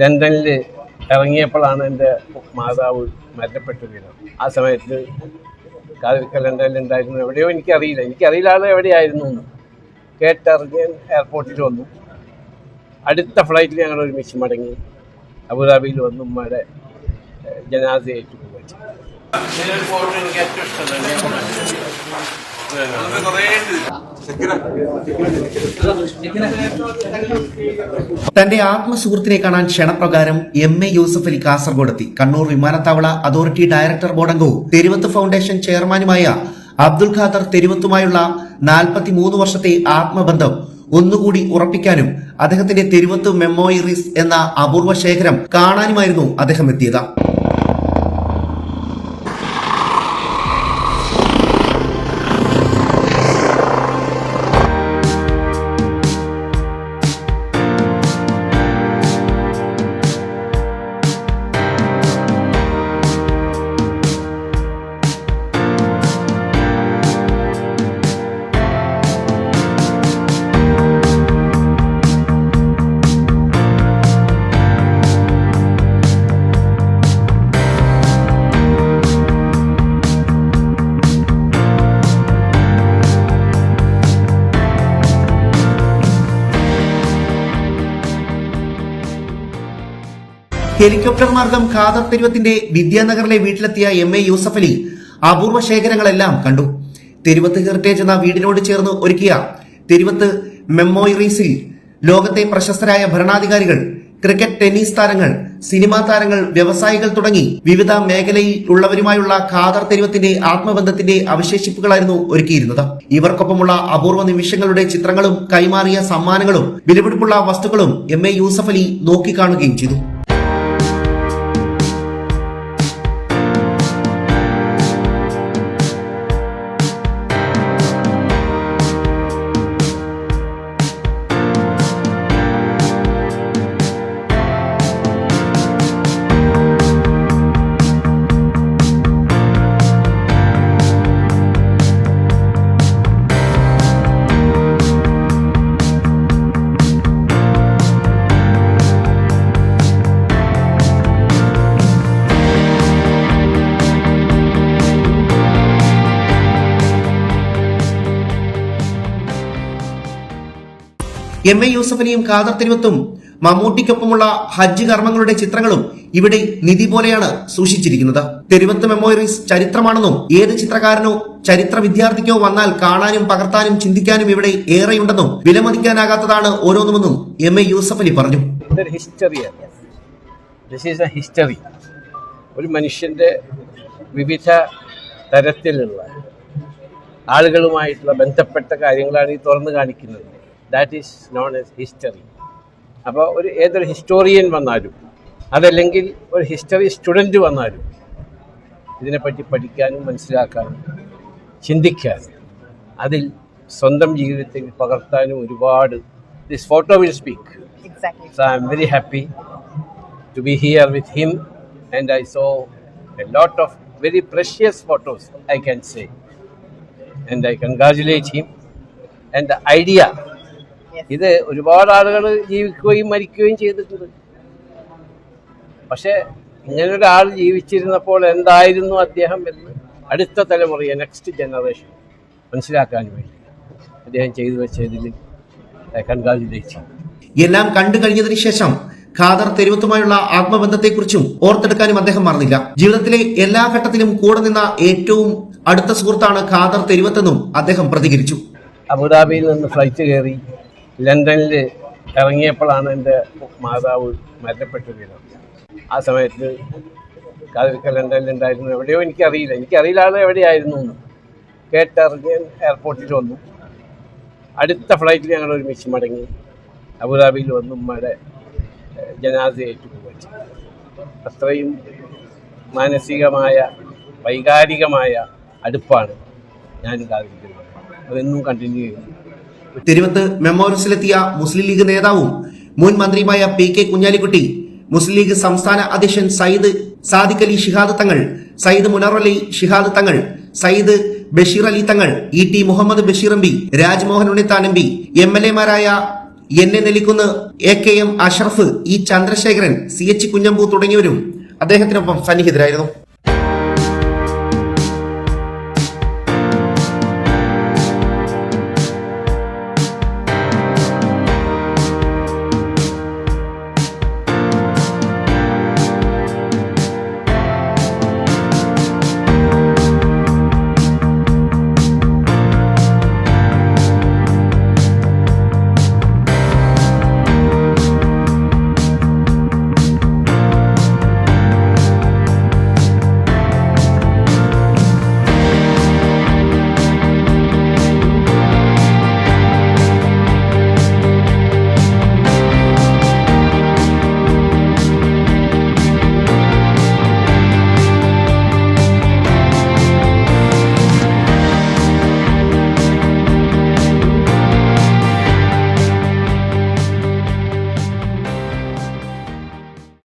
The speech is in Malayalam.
ലണ്ടനിൽ ഇറങ്ങിയപ്പോഴാണ് എന്റെ മാതാവ് മരണപ്പെട്ടു വീണത് ആ സമയത്ത് ലണ്ടനിൽ ഉണ്ടായിരുന്നു. എവിടെയോ എനിക്കറിയില്ല. എനിക്കറിയില്ല ആൾ എവിടെയായിരുന്നു എന്ന് കേട്ടറിഞ്ഞ് എയർപോർട്ടിൽ വന്നു. അടുത്ത ഫ്ലൈറ്റിൽ ഞങ്ങൾ ഒരുമിച്ച് മടങ്ങി അബുദാബിയിൽ വന്നു ഉമ്മയുടെ ജനാസയായിട്ട് ചെയ്തു തന്റെ ആത്മസുഹൃത്തിനെ കാണാൻ ക്ഷണപ്രകാരം എം എ യൂസഫ് അലി കാസർഗോഡെത്തി കണ്ണൂർ വിമാനത്താവള അതോറിറ്റി ഡയറക്ടർ ബോർഡ് അംഗവും തെരുവത്ത് ഫൗണ്ടേഷൻ ചെയർമാനുമായ അബ്ദുൽ ഖാദർ തെരുവത്തുമായുള്ള നാൽപ്പത്തിമൂന്ന് വർഷത്തെ ആത്മബന്ധം ഒന്നുകൂടി ഉറപ്പിക്കാനും അദ്ദേഹത്തിന്റെ തെരുവത്ത് മെമ്മോയറീസ് എന്ന അപൂർവ ശേഖരം കാണാനുമായിരുന്നു അദ്ദേഹം എത്തിയത്. ഹെലികോപ്റ്റർ മാർഗം ഖാദർ തെരുവത്തിന്റെ വിദ്യാനഗറിലെ വീട്ടിലെത്തിയ എം എ യൂസഫ് അലി അപൂർവ ശേഖരങ്ങളെല്ലാം കണ്ടു. തെരുവത്ത് ഹെറിറ്റേജ് എന്ന വീടിനോട് ചേർന്ന് ഒരുക്കിയ തെരുവത്ത് മെമ്മോറീസിൽ ലോകത്തെ പ്രശസ്തരായ ഭരണാധികാരികൾ ക്രിക്കറ്റ് ടെന്നീസ് താരങ്ങൾ സിനിമാ താരങ്ങൾ വ്യവസായികൾ തുടങ്ങി വിവിധ മേഖലയിൽ ഉള്ളവരുമായുള്ള ഖാദർ തെരുവത്തിന്റെ ആത്മബന്ധത്തിന്റെ അവശേഷിപ്പുകളായിരുന്നു ഒരുക്കിയിരുന്നത്. ഇവർക്കൊപ്പമുള്ള അപൂർവ നിമിഷങ്ങളുടെ ചിത്രങ്ങളും കൈമാറിയ സമ്മാനങ്ങളും വിലപിടിപ്പുള്ള വസ്തുക്കളും എം എ യൂസഫ് അലി നോക്കിക്കാണുകയും ചെയ്തു. എം എ യൂസഫലിയും ഖാദർ തിരുവത്തും മമ്മൂട്ടിക്കൊപ്പമുള്ള ഹജ്ജ് കർമ്മങ്ങളുടെ ചിത്രങ്ങളും ഇവിടെ നിധി പോലെയാണ് സൂക്ഷിച്ചിരിക്കുന്നത്. തെരുവത്ത് മെമ്മോറീസ് ചരിത്രമാണെന്നും ഏത് ചിത്രകാരനോ ചരിത്ര വിദ്യാർത്ഥിക്കോ വന്നാൽ കാണാനും പകർത്താനും ചിന്തിക്കാനും ഇവിടെ ഏറെയുണ്ടെന്നും വിലമതിക്കാനാകാത്തതാണ് ഓരോന്നുമെന്നും എം എ യൂസഫ് അലി പറഞ്ഞു ഹിസ്റ്ററി ഒരു മനുഷ്യന്റെ വിവിധ തരത്തിലുള്ള ആളുകളുമായിട്ടുള്ള ബന്ധപ്പെട്ട കാര്യങ്ങളാണ് ഈ തുറന്നു കാണിക്കുന്നത്. That is known as history അപ്പോൾ ഒരു ഏതൊരു ഹിസ്റ്റോറിയൻ വന്നാലും അതല്ലെങ്കിൽ ഒരു ഹിസ്റ്ററി സ്റ്റുഡന്റ് വന്നാലും ഇതിനെപ്പറ്റി പഠിക്കാനും മനസ്സിലാക്കാനും ചിന്തിക്കാനും അതിൽ സ്വന്തം ജീവിതത്തിൽ പകർത്താനും ഒരുപാട്. This photo will speak so I am very happy to be here with him and I saw a lot of very precious photos I can say and I congratulate him and the idea, Yes. ഇത് ഒരുപാട് ആളുകൾ ജീവിക്കുകയും മരിക്കുകയും ചെയ്തിട്ടുണ്ട്. പക്ഷേ ഇങ്ങനൊരാൾ ജീവിച്ചിരുന്നപ്പോൾ എന്തായിരുന്നു അദ്ദേഹം എന്ന് അടുത്ത തലമുറയെ നെക്സ്റ്റ് ജനറേഷൻ മനസ്സിലാക്കാൻ വേണ്ടി അദ്ദേഹം ചെയ്തു വെച്ചതിൽ കൺഗ്രാജുലേറ്റ് എല്ലാം കണ്ടു കഴിഞ്ഞതിന് ശേഷം ഖാദർ തെരുവത്തുമായുള്ള ആത്മബന്ധത്തെക്കുറിച്ചും ഓർത്തെടുക്കാനും അദ്ദേഹം മറന്നില്ല. ജീവിതത്തിലെ എല്ലാ ഘട്ടത്തിലും കൂടെ നിന്ന ഏറ്റവും അടുത്ത സുഹൃത്താണ് ഖാദർ തെരുവത്തെന്നും അദ്ദേഹം പ്രതികരിച്ചു. അബുദാബിയിൽ നിന്ന് ഫ്ലൈറ്റ് കയറി ലണ്ടനിൽ ഇറങ്ങിയപ്പോഴാണ് എന്റെ മാതാവ് മരണപ്പെട്ടു വീണത് ആ സമയത്ത് കാതിരിക്ക ലണ്ടനിൽ ഉണ്ടായിരുന്നു. എവിടെയോ എനിക്കറിയില്ല. എനിക്കറിയില്ല ആൾ എവിടെയായിരുന്നു എന്ന്. കേട്ടറിഞ്ഞ് എയർപോർട്ടിൽ വന്നു. അടുത്ത ഫ്ലൈറ്റിൽ ഞങ്ങൾ ഒരുമിച്ച് മടങ്ങി. അബുദാബിയിൽ വന്നു ഉമ്മയുടെ ജനാധിയായിട്ട് ചെയ്തു അത്രയും മാനസികമായ വൈകാരികമായ അടുപ്പാണ് ഞാൻ കാതിരിക്കുന്നത് അതെന്നും കണ്ടിന്യൂ ചെയ്യുന്നു. തിരുവത്ത് മെമ്മോറിയൽസിലെത്തിയ മുസ്ലിം ലീഗ് നേതാവും മുൻ മന്ത്രിയുമായ P K Kunhalikutty Muslim league സംസ്ഥാന അധ്യക്ഷൻ സയ്യിദ് സാദിഖ് അലി ഷിഹാദ് തങ്ങൾ സയ്യിദ് മുനർ അലി ഷിഹാദ് തങ്ങൾ Sayyid Basheer Ali Thangal E T Muhammad Basheer M Rajmohan Unnithan M M L എമാരായ N A Nellikkunnu A K M Ashraf E Chandrasekharan C H Kunhambu തുടങ്ങിയവരും അദ്ദേഹത്തിനൊപ്പം സന്നിഹിതരായിരുന്നു.